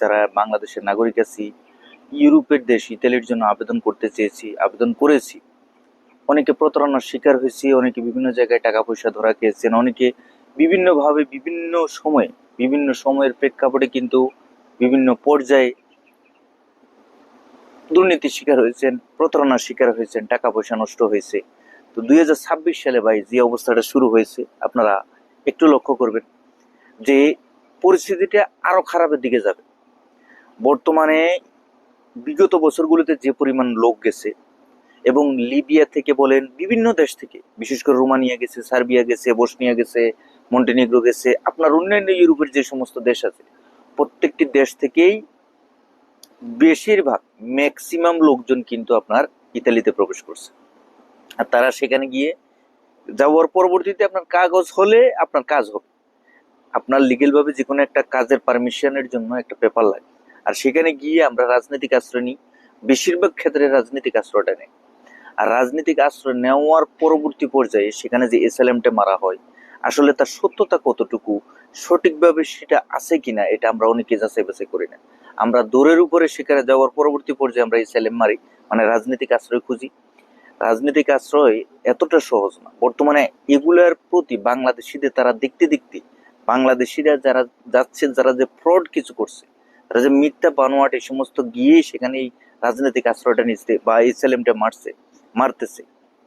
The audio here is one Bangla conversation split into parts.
যারা বাংলাদেশের নাগরিক আছি, ইউরোপের দেশ, ইতালির জন্য আবেদন করতে চেয়েছি, আবেদন করেছি। অনেকে প্রতারণার শিকার হয়েছি, অনেকে বিভিন্ন জায়গায় টাকা পয়সা ধরা খেয়েছেন, অনেকে বিভিন্নভাবে বিভিন্ন সময়ে, বিভিন্ন সময়ের প্রেক্ষাপটে কিন্তু বিভিন্ন পর্যায়ে দুর্নীতির শিকার হয়েছেন, প্রতারণার শিকার হয়েছেন টাকা পয়সা নষ্ট হয়েছে। তো দুই হাজার ছাব্বিশ সালে ভাই যে অবস্থাটা শুরু হয়েছে, আপনারা একটু লক্ষ্য করবেন যে পরিস্থিতিটা আরও খারাপের দিকে যাবে। বর্তমানে বিগত বছরগুলোতে যে পরিমাণ লোক গেছে এবং লিবিয়া থেকে বলেন বিভিন্ন দেশ থেকে, বিশেষ করে রোমানিয়া গেছে, সার্বিয়া গেছে, বসনিয়া গেছে, মন্টেনিগ্রো গেছে, আপনার অন্যান্য ইউরোপের যে সমস্ত দেশ আছে, প্রত্যেকটি দেশ থেকেই বেশিরভাগ ম্যাক্সিমাম লোকজন কিন্তু আপনার ইতালিতে প্রবেশ করছে। আর তারা সেখানে গিয়ে যাওয়ার পরবর্তীতে আপনার কাগজ হলে আপনার কাজ হবে। আপনার লিগেলভাবে যে কোনো একটা কাজের পারমিশনের জন্য একটা পেপার লাগে। আর সেখানে গিয়ে আমরা রাজনৈতিক আশ্রয় নিই, বেশিরভাগ ক্ষেত্রে রাজনৈতিক আশ্রয়টা নেই। আর রাজনৈতিক আশ্রয় নেওয়ার পরবর্তী পর্যায়ে সেখানে যে এসএলএমটা মারা হয়, আসলে তার সত্যতা কতটুকু, সঠিকভাবে সেটা আছে কিনা, এটা আমরা অনেকে যাচাই বাছাই করি না। আমরা দৌড়ের উপরে সেখানে যাওয়ার পরবর্তী পর্যায়ে আমরা এসএলএম মারি মানে রাজনৈতিক আশ্রয় খুঁজি। রাজনৈতিক আশ্রয় এতটা সহজ না। বর্তমানে এগুলার প্রতি বাংলাদেশিদের তারা দেখতে দেখতে, বাংলাদেশিরা যারা যাচ্ছে যারা যে ফ্রড কিছু করছে তারা যে মিথ্যা বানোয়াট এই সমস্ত গিয়ে সেখানে এই রাজনৈতিক আশ্রয়টা নিচ্ছে বা এসএলএমটা মারছে, মারতেছে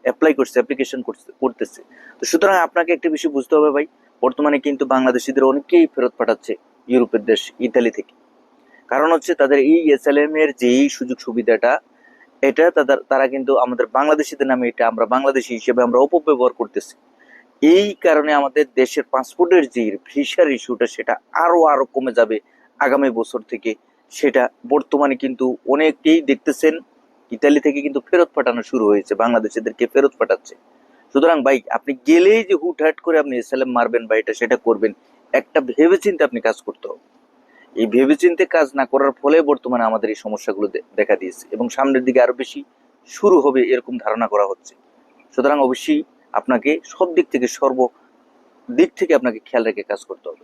অ্যাপ্লাই করছে অ্যাপ্লিকেশন করছে, করতেছে। তো সুতরাং আপনাকে একটা বিষয় বুঝতে হবে ভাই, বর্তমানে কিন্তু বাংলাদেশিদের অনেকেই ফেরত পাঠাচ্ছে ইউরোপের দেশ ইতালি থেকে। কারণ হচ্ছে তাদের এই এসএলএম এর যে এই সুযোগ সুবিধাটা, এটা তাদের, তারা কিন্তু আমাদের বাংলাদেশিদের নামে এটা আমরা বাংলাদেশি হিসেবে আমরা অপব্যবহার করতেছি। এই কারণে আমাদের দেশের পাসপোর্টের যে ভিসার ইস্যুটা সেটা আরও আরও কমে যাবে আগামী বছর থেকে সেটা বর্তমানে কিন্তু অনেকেই দেখতেছেন, ইতালি থেকে কিন্তু ফেরত পাঠানো শুরু হয়েছে, বাংলাদেশিদেরকে ফেরত পাঠাচ্ছে। সুতরাং ভাই, আপনি গেলেই যে হুটহাট করে আপনি এসএলএম মারবেন বা এটা সেটা করবেন, একটা ভেবেচিন্তে আপনি কাজ করতে হবে। এই ভেবেচিন্তে কাজ না করার ফলে বর্তমানে আমাদের এই সমস্যাগুলো দেখা দিয়েছে এবং সামনের দিকে আরও বেশি শুরু হবে এরকম ধারণা করা হচ্ছে। সুতরাং অবশ্যই আপনাকে সব দিক থেকে সর্ব দিক থেকে আপনাকে খেয়াল রেখে কাজ করতে হবে।